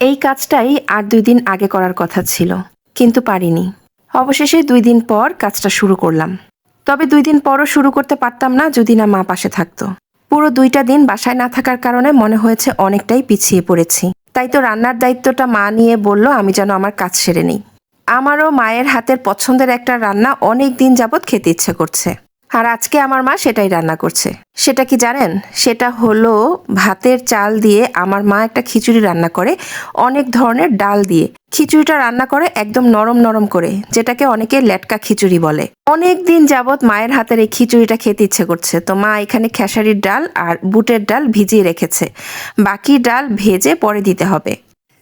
এই কাজটাই আর দুই দিন আগে করার কথা ছিল, কিন্তু পারিনি। অবশেষে দুই দিন পর কাজটা শুরু করলাম। তবে দুই দিন পরও শুরু করতে পারতাম না যদি না মা পাশে থাকতো। পুরো দুইটা দিন বাসায় না থাকার কারণে মনে হয়েছে অনেকটাই পিছিয়ে পড়েছি। তাই তো রান্নার দায়িত্বটা মা নিয়ে বলল, আমি যেন আমার কাজ সেরে নিই। আমারও মায়ের হাতের পছন্দের একটা রান্না অনেক দিন যাবৎ খেতে ইচ্ছে করছে। আর আজকে আমার মা সেটাই রান্না করছে। সেটা কি জানেন? সেটা হলো ভাতের চাল দিয়ে আমার মা একটা খিচুড়ি রান্না করে, অনেক ধরনের ডাল দিয়ে। খিচুড়িটা রান্না করে একদম নরম নরম করে, যেটাকে অনেকে লেটকা খিচুড়ি বলে। অনেক দিন যাবৎ মায়ের হাতের এই খিচুড়িটা খেতে ইচ্ছে করছে, তো মা এখানে খেসারির ডাল আর বুটের ডাল ভিজিয়ে রেখেছে। বাকি ডাল ভেজে পরে দিতে হবে।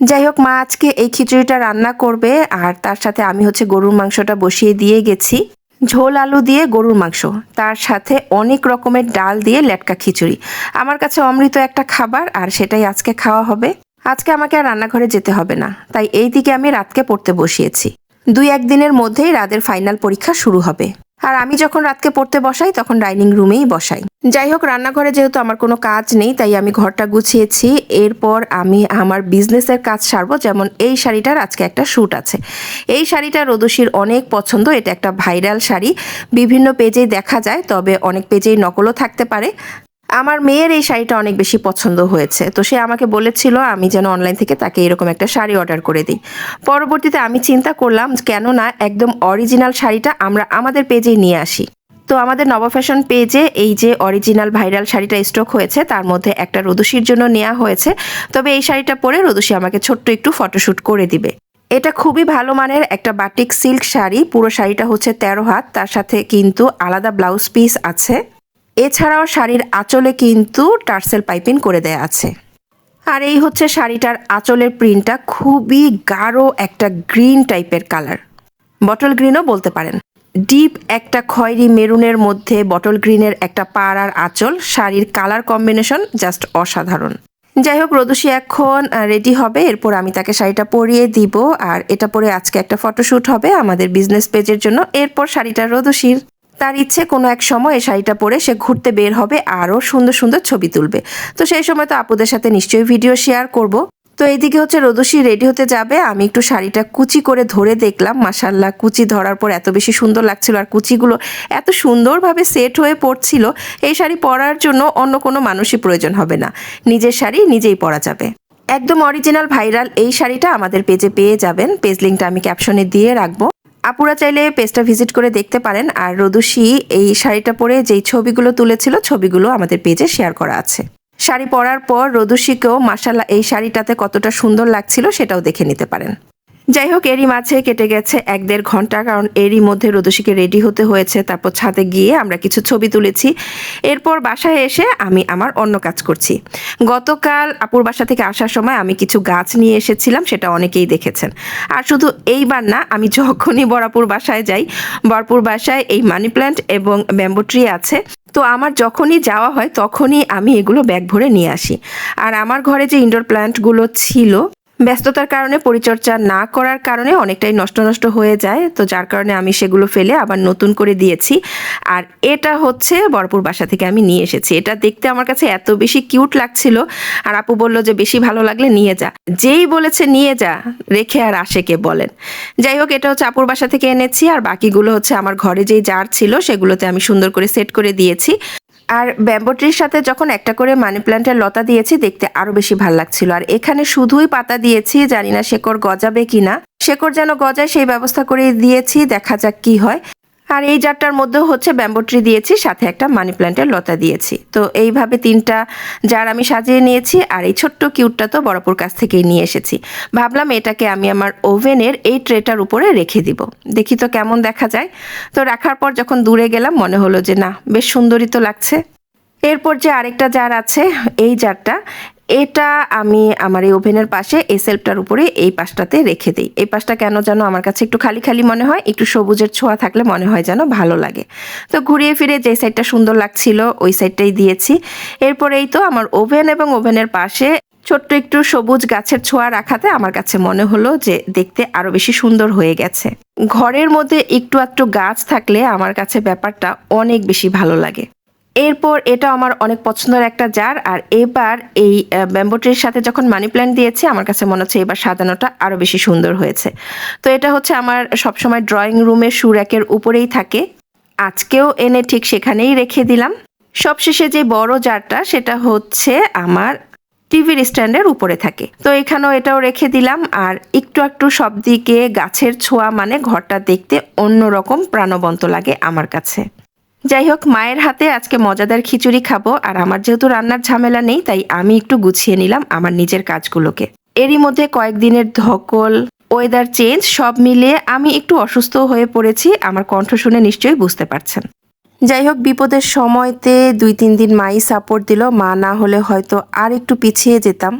যাই হোক, মা আজকে এই খিচুড়িটা রান্না করবে আর তার সাথে আমি হচ্ছে গরুর মাংসটা বসিয়ে দিয়ে গেছি। ঝোল আলু দিয়ে গরুর মাংস, তার সাথে অনেক রকমের ডাল দিয়ে লেটকা খিচুড়ি। আমার কাছে অমৃত একটা খাবার আর সেটাই আজকে খাওয়া হবে। আজকে আমাকে আর রান্নাঘরে যেতে হবে না, তাই এই দিকে আমি রাতকে পড়তে বসিয়েছি। দুই একদিনের মধ্যেই রাতের ফাইনাল পরীক্ষা শুরু হবে। আর আমি যখন রাতকে পড়তে বসাই, তখন ডাইনিং রুমেই বসাই। যাই হোক, রান্নাঘরে যেহেতু আমার কোনো কাজ নেই, তাই আমি ঘরটা গুছিয়েছি। এরপর আমি আমার বিজনেসের কাজ সারবো, যেমন এই শাড়িটার আজকে একটা শ্যুট আছে। এই শাড়িটা রোদসির অনেক পছন্দ, এটা একটা ভাইরাল শাড়ি। বিভিন্ন পেজেই দেখা যায়, তবে অনেক পেজেই নকলও থাকতে পারে। আমার মেয়ের এই শাড়িটা অনেক বেশি পছন্দ হয়েছে। তো সে আমাকে বলেছিল, আমি যেন অনলাইন থেকে তাকে এরকম একটা শাড়ি অর্ডার করে দিই। পরবর্তীতে আমি চিন্তা করলাম, কেননা একদম অরিজিনাল শাড়িটা আমরা আমাদের পেজেই নিয়ে আসি। তো আমাদের নব ফ্যাশন পেজে এই যে অরিজিনাল ভাইরাল শাড়িটা স্টক হয়েছে, তার মধ্যে একটা রদুশির জন্য নেওয়া হয়েছে। তবে এই শাড়িটা পরে রদুশি আমাকে ছোট্ট একটু ফটোশ্যুট করে দিবে। এটা খুবই ভালো মানের একটা বাটিক সিল্ক শাড়ি, পুরো শাড়িটা হচ্ছে তেরো হাত, তার সাথে কিন্তু আলাদা ব্লাউজ পিস আছে। এছাড়াও শাড়ির আঁচলে কিন্তু টার্সেল পাইপিং করে দেয়া আছে। আর এই হচ্ছে শাড়িটার আঁচলের প্রিন্টটা, খুবই গাঢ় একটা গ্রিন টাইপের কালার। বটল গ্রিনও বলতে পারেন। ডিপ একটা খয়েরি মেরুনের মধ্যে বটল গ্রিনের একটা পাড় আর আঁচল, শাড়ির কালার কম্বিনেশন জাস্ট অসাধারণ। যাই হোক রদুষি এখন রেডি হবে। এরপর আমি তাকে শাড়িটা পরিয়ে দিব। আর এটা পরে আজকে একটা ফটোশ্যুট হবে আমাদের বিজনেস পেজের জন্য। এরপর শাড়িটা রদুষির তার ইচ্ছে কোনো এক সময় এই শাড়িটা পরে সে ঘুরতে বের হবে, আরও সুন্দর সুন্দর ছবি তুলবে। তো সেই সময় তো আপুদের সাথে নিশ্চয়ই ভিডিও শেয়ার করব। তো এইদিকে হচ্ছে রোদসী রেডি হতে যাবে। আমি একটু শাড়িটা কুচি করে ধরে দেখলাম। মাসাল্লাহ কুচি ধরার পর এত বেশি সুন্দর লাগছিল আর কুচিগুলো এত সুন্দরভাবে সেট হয়ে পড়ছিল। এই শাড়ি পরার জন্য অন্য কোনো মানুষই প্রয়োজন হবে না। নিজের শাড়ি নিজেই পরা যাবে। একদম অরিজিনাল ভাইরাল এই শাড়িটা আমাদের পেজে পেয়ে যাবেন। পেজ লিঙ্কটা আমি ক্যাপশনে দিয়ে রাখব। আপুরা চাইলে পেজটা ভিজিট করে দেখতে পারেন। আর রদুষি এই শাড়িটা পরে যেই ছবিগুলো তুলেছিল, ছবিগুলো আমাদের পেজে শেয়ার করা আছে। শাড়ি পরার পর রদুষিকেও মাসাল্লাহ এই শাড়িটাতে কতটা সুন্দর লাগছিল সেটাও দেখে নিতে পারেন। যাই হোক এরই মাঝে কেটে গেছে এক দেড় ঘণ্টা, কারণ এরই মধ্যে রদুষিকে রেডি হতে হয়েছে। তারপর ছাদে গিয়ে আমরা কিছু ছবি তুলেছি। এরপর বাসায় এসে আমি আমার অন্য কাজ করছি। গতকাল আপুর বাসা থেকে আসার সময় আমি কিছু গাছ নিয়ে এসেছিলাম, সেটা অনেকেই দেখেছেন। আর শুধু এইবার না, আমি যখনই বরাপুর বাসায় যাই, বরপুর বাসায় এই মানি প্ল্যান্ট এবং ব্যাম্বো ট্রি আছে। তো আমার যখনই যাওয়া হয়, তখনই আমি এগুলো ব্যাগ ভরে নিয়ে আসি। আর আমার ঘরে যে ইনডোর প্ল্যান্টগুলো ছিল ব্যস্ততার কারণে, পরিচর্যা না করার কারণে অনেকটাই নষ্ট নষ্ট হয়ে যায়। তো যার কারণে আমি সেগুলো ফেলে আবার নতুন করে দিয়েছি। আর এটা হচ্ছে বরপুর বাসা থেকে আমি নিয়ে এসেছি। এটা দেখতে আমার কাছে এত বেশি কিউট লাগছিল। আর আপু বলল যে, বেশি ভালো লাগলে নিয়ে যা। যেই বলেছে, নিয়ে যা, রেখে আর আসে কে বলেন। যাই হোক, এটা হচ্ছে আপুর বাসা থেকে এনেছি। আর বাকিগুলো হচ্ছে আমার ঘরে যেই জার ছিল, সেগুলোতে আমি সুন্দর করে সেট করে দিয়েছি। আর ব্যাম্বোট্রির সাথে যখন একটা করে মানি প্ল্যান্টের লতা দিয়েছি, দেখতে আরও বেশি ভালো লাগছিল। আর এখানে শুধুই পাতা দিয়েছি, জানি না শেকড় গজাবে কিনা। শেকড় যেন গজায় সেই ব্যবস্থা করে দিয়েছি, দেখা যাক কি হয়। আর এই জারটার মধ্যেও হচ্ছে ব্যাম্বোট্রি দিয়েছি, সাথে একটা মানি প্ল্যান্টের লতা দিয়েছি। তো এইভাবে তিনটা জার আমি সাজিয়ে নিয়েছি, আর এই ছোট্ট কিউটটা তো বড়পুর কাছ থেকেই নিয়ে এসেছি। ভাবলাম এটাকে আমি আমার ওভেনের এই ট্রেটার উপরে রেখে দিব। দেখি তো কেমন দেখা যায়। তো রাখার পর যখন দূরে গেলাম, মনে হলো যে না, বেশ সুন্দরই তো লাগছে। এরপর যে আরেকটা জার আছে, এই জারটা এটা আমি আমার এই ওভেনের পাশে এই সেলফটার উপরে এই পাশটাতে রেখে দিই। এই পাশটা কেন যেন আমার কাছে একটু খালি খালি মনে হয়, একটু সবুজের ছোঁয়া থাকলে মনে হয় যেন ভালো লাগে। তো ঘুরিয়ে ফিরে যে সাইডটা সুন্দর লাগছিল, ওই সাইডটাই দিয়েছি। এরপর এই তো আমার ওভেন এবং ওভেনের পাশে ছোট্ট একটু সবুজ গাছের ছোঁয়া রাখাতে আমার কাছে মনে হলো যে দেখতে আরও বেশি সুন্দর হয়ে গেছে। ঘরের মধ্যে একটু একটু গাছ থাকলে আমার কাছে ব্যাপারটা অনেক বেশি ভালো লাগে। এরপর এটা আমার অনেক পছন্দের একটা জার, আর এবার এই ব্যাম্বোটির সাথে যখন মানি প্ল্যান্ট দিয়েছি, আমার কাছে মনে হচ্ছে এবার সাজানোটা আরও বেশি সুন্দর হয়েছে। তো এটা হচ্ছে আমার সবসময় ড্রয়িং রুমের সুরাকের উপরেই থাকে। আজকেও এনে ঠিক সেখানেই রেখে দিলাম। সবশেষে যে বড় জারটা, সেটা হচ্ছে আমার টিভির স্ট্যান্ডের উপরে থাকে। তো এখানেও এটাও রেখে দিলাম, আর একটু একটু সব দিকে গাছের ছোঁয়া মানে ঘরটা দেখতে অন্যরকম প্রাণবন্ত লাগে আমার কাছে। যাই হোক মায়ের হাতে আজকে মজাদার খিচুড়ি খাব, আর আমার যেহেতু রান্নার ঝামেলা নেই, তাই আমি একটু গুছিয়ে নিলাম আমার নিজের কাজগুলোকে। এরই মধ্যে কয়েকদিনের ধকল ওয়েদার চেঞ্জ সব মিলিয়ে আমি একটু অসুস্থ হয়ে পড়েছি, আমার কণ্ঠ শুনে নিশ্চয়ই বুঝতে পারছেন। যাই হোক বিপদের সময়তে দুই তিন দিন মাই সাপোর্ট দিল, মা না হলে হয়তো আর একটু পিছিয়ে যেতাম।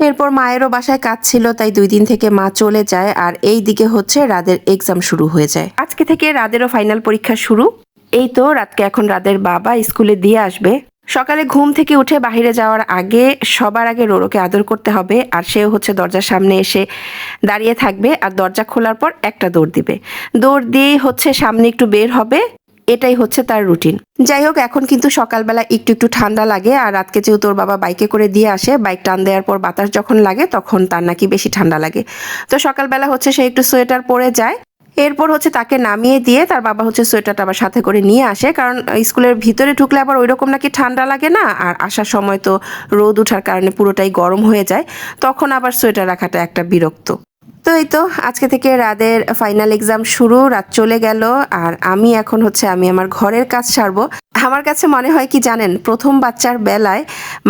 এরপর মায়েরও বাসায় কাজ ছিল, তাই দুই দিন থেকে মা চলে যায়, আর এই দিকে হচ্ছে রাদের এক্সাম শুরু হয়ে যায়। আজকে থেকে রাদেরও ফাইনাল পরীক্ষা শুরু। এই তো রাতকে এখন রাদের বাবা স্কুলে দিয়ে আসবে। সকালে ঘুম থেকে উঠে বাইরে যাওয়ার আগে সবার আগে রোরোকে আদর করতে হবে, আর সেও হচ্ছে দরজার সামনে এসে দাঁড়িয়ে থাকবে, আর দরজা খোলার পর একটা দৌড় দিবে। দৌড় দিয়েই হচ্ছে সামনে একটু বের হবে, এটাই হচ্ছে তার রুটিন। যাই হোক, এখন কিন্তু সকালবেলা একটু একটু ঠান্ডা লাগে, আর রাতকে যেহেতু তোর বাবা বাইকে করে দিয়ে আসে, বাইক টান দেওয়ার পর বাতাস যখন লাগে তখন তার নাকি বেশি ঠান্ডা লাগে। তো সকালবেলা হচ্ছে সে একটু সোয়েটার পরে যায় এরপর হচ্ছে তাকে নামিয়ে দিয়ে তার বাবা হচ্ছে সোয়েটারটা আবার সাথে করে নিয়ে আসে, কারণ স্কুলের ভিতরে ঢুকলে আবার ওই রকম নাকি ঠান্ডা লাগে না, আর আসার সময় তো রোদ ওঠার কারণে পুরোটাই গরম হয়ে যায়, তখন আবার সোয়েটার রাখাটা একটা বিরক্ত। তো এই তো, আজকে থেকে রাদের ফাইনাল এক্সাম শুরু, রাত চলে গেল, আর আমি এখন হচ্ছে আমি আমার ঘরের কাজ সারবো। আমার কাছে মনে হয় কি জানেন, প্রথম বাচ্চার বেলায়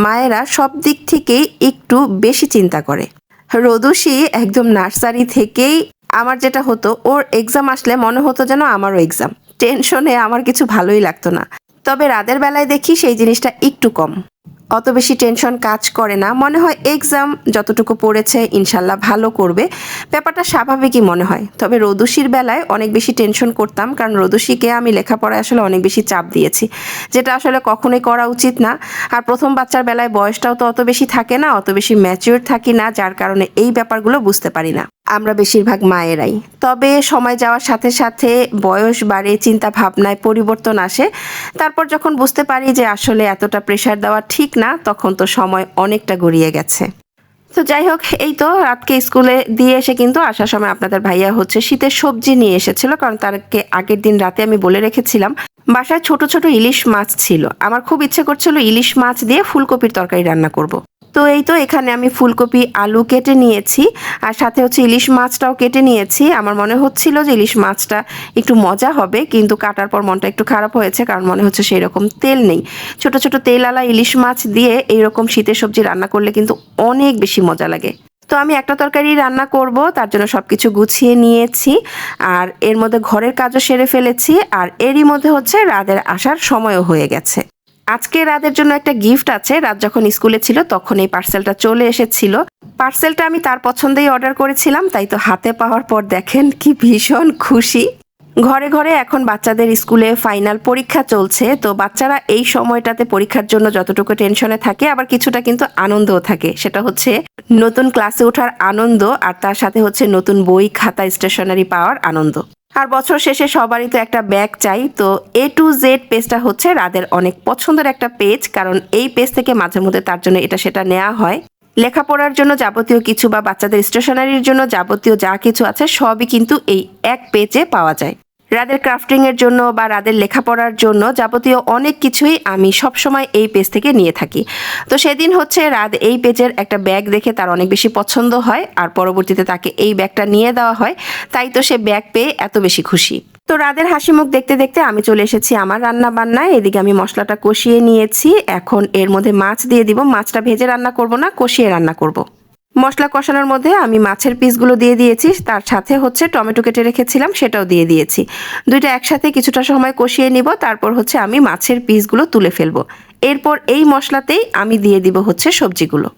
মায়েরা সব দিক থেকেই একটু বেশি চিন্তা করে। রদুষি একদম নার্সারি থেকেই আমার যেটা হতো, ওর এক্সাম আসলে মনে হতো যেন আমারও এক্সাম টেনশনে আমার কিছু ভালোই লাগতো না। তবে রাদের বেলায় দেখি সেই জিনিসটা একটু কম। অত বেশি টেনশন কাজ করে না। মনে হয় এক্সাম যতটুকু পড়েছে, ইনশাল্লাহ ভালো করবে। ব্যাপারটা স্বাভাবিকই মনে হয়। তবে রদুষির বেলায় অনেক বেশি টেনশন করতাম, কারণ রদুষিকে আমি লেখাপড়ায় আসলে অনেক বেশি চাপ দিয়েছি। যেটা আসলে কখনোই করা উচিত না। আর প্রথম বাচ্চার বেলায় বয়সটাও তো অত বেশি থাকে না, অত বেশি ম্যাচিওর থাকি না, যার কারণে এই ব্যাপারগুলো বুঝতে পারি না। আমরা বেশিরভাগ মায়েরাই। তবে সময় যাওয়ার সাথে সাথে বয়স বাড়ে চিন্তা ভাবনায় পরিবর্তন আসে। তারপর যখন বুঝতে পারি যে আসলে এতটা প্রেশার দেওয়া ঠিক না, তখন তো সময় অনেকটা গড়িয়ে গেছে। তো যাই হোক, এই তো রাতকে স্কুলে দিয়ে এসে কিন্তু আসার সময় আপনাদের ভাইয়া হচ্ছে শীতের সবজি নিয়ে এসেছিল, কারণ তারকে আগের দিন রাতে আমি বলে রেখেছিলাম, বাসায় ছোট ছোট ইলিশ মাছ ছিল। আমার খুব ইচ্ছে করছিল ইলিশ মাছ দিয়ে ফুলকপির তরকারি রান্না করব। তো এই তো এখানে আমি ফুলকপি, আলু কেটে নিয়েছি। আর সাথে হচ্ছে ইলিশ মাছটাও কেটে নিয়েছি। আমার মনে হচ্ছিল যে ইলিশ মাছটা একটু মজা হবে, কিন্তু কাটার পর মনটা একটু খারাপ হয়েছে, কারণ মনে হচ্ছে সেই রকম তেল নেই। ছোট ছোট তেলালা ইলিশ মাছ দিয়ে এইরকম শীতের সবজি রান্না করলে কিন্তু অনেক বেশি মজা লাগে। তো আমি একটা তরকারি রান্না করব, তার জন্য সব কিছু গুছিয়ে নিয়েছি। আর এর মধ্যে ঘরের কাজও সেরে ফেলেছি। আর এরই মধ্যে হচ্ছে রাদের আসার সময়ও হয়ে গেছে। আজকে রাতের জন্য একটা গিফট আছে। রাত যখন স্কুলে ছিল, তখন এই পার্সেলটা চলে এসেছিল। পার্সেলটা আমি তার পছন্দেই অর্ডার করেছিলাম, তাই তো হাতে পাওয়ার পর দেখেন কি ভীষণ খুশি। ঘরে ঘরে এখন বাচ্চাদের স্কুলে ফাইনাল পরীক্ষা চলছে, তো বাচ্চারা এই সময়টাতে পরীক্ষার জন্য যতটুকু টেনশনে থাকে, আবার কিছুটা কিন্তু আনন্দও থাকে। সেটা হচ্ছে নতুন ক্লাসে ওঠার আনন্দ, আর তার সাথে হচ্ছে নতুন বই, খাতা স্টেশনারি পাওয়ার আনন্দ। আর বছর শেষে সবারই তো একটা ব্যাগ চাই। তো এ টু জেড পেজটা হচ্ছে রাদের অনেক পছন্দের একটা পেজ কারণ এই পেজ থেকে মাঝে মধ্যে তার জন্য এটা সেটা নেওয়া হয়। লেখাপড়ার জন্য যাবতীয় কিছু বা বাচ্চাদের স্টেশনারির জন্য যাবতীয় যা কিছু আছে, সবই কিন্তু এই এক পেজে পাওয়া যায়। রাদের ক্রাফটিং এর জন্য বা রাদের লেখাপড়ার জন্য যাবতীয় অনেক কিছুই আমি সবসময় এই পেজ থেকে নিয়ে থাকি। তো সেদিন হচ্ছে রাত এই পেজের একটা ব্যাগ দেখে তার অনেক বেশি পছন্দ হয় আর পরবর্তীতে তাকে এই ব্যাগটা নিয়ে দেওয়া হয়। তাই তো সে ব্যাগ পেয়ে এত বেশি খুশি। তো রাদের হাসি মুখ দেখতে দেখতে আমি চলে এসেছি আমার রান্না বান্নায় এদিকে আমি মশলাটা কষিয়ে নিয়েছি। এখন এর মধ্যে মাছ দিয়ে দিব। মাছটা ভেজে রান্না করব না, কষিয়ে রান্না করব। মশলা কষানোর মধ্যে আমি মাছের পিসগুলো দিয়ে দিয়েছি, তার সাথে হচ্ছে টমেটো কেটে রেখেছিলাম, সেটাও দিয়ে দিয়েছি। দুইটা একসাথে কিছুটা সময় কষিয়ে নিব, তারপর হচ্ছে আমি মাছের পিসগুলো তুলে ফেলব। এরপর এই মশলাতেই আমি দিয়ে দিব হচ্ছে সবজিগুলো।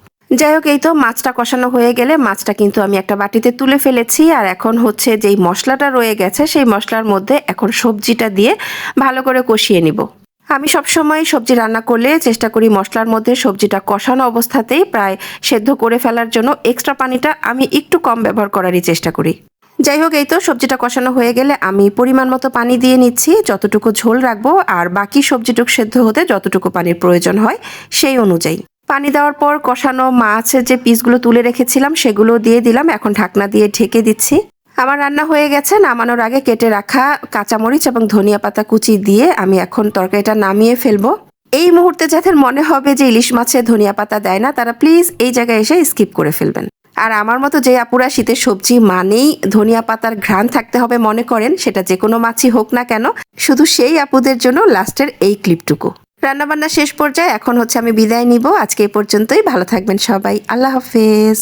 যাই হোক, এই তো মাছটা কষানো হয়ে গেলে মাছটা কিন্তু আমি একটা বাটিতে তুলে ফেলেছি, আর এখন হচ্ছে যেই মশলাটা রয়ে গেছে, সেই মশলার মধ্যে এখন সবজিটা দিয়ে ভালো করে কষিয়ে নিব। আমি সবসময় সবজি রান্না করলে চেষ্টা করি মশলার মধ্যে সবজিটা কষানো অবস্থাতেই প্রায় সেদ্ধ করে ফেলার জন্য এক্সট্রা পানিটা আমি একটু কম ব্যবহার করারই চেষ্টা করি। যাই হোক, এই তো সবজিটা কষানো হয়ে গেলে আমি পরিমাণ মতো পানি দিয়ে নিচ্ছি, যতটুকু ঝোল রাখব আর বাকি সবজিটুকু সেদ্ধ হতে যতটুকু পানির প্রয়োজন হয় সেই অনুযায়ী। পানি দেওয়ার পর কষানো মাছের যে পিসগুলো তুলে রেখেছিলাম সেগুলো দিয়ে দিলাম, এখন ঢাকনা দিয়ে ঢেকে দিচ্ছি। আমার রান্না হয়ে গেছে, নামানোর আগে কেটে রাখা কাঁচামরিচ এবং ধনিয়া পাতা কুচি দিয়ে আমি এখন তরকারিটা নামিয়ে ফেলব। এই মুহূর্তে যাদের মনে হবে যে ইলিশ মাছে ধনিয়া পাতা দেয় না, তারা প্লিজ এই জায়গায় এসে স্কিপ করে ফেলবেন। আর আমার মতো যে আপুরা শীতের সবজি মানেই ধনিয়া পাতার ঘ্রাণ থাকতে হবে মনে করেন, সেটা যে কোনো মাছই হোক না কেন, শুধু সেই আপুদের জন্য লাস্টের এই ক্লিপটুকু। রান্নাবান্না শেষ পর্যায়ে এখন হচ্ছে আমি বিদায় নিব। আজকে এই পর্যন্তই, ভালো থাকবেন সবাই। আল্লাহ হাফেজ।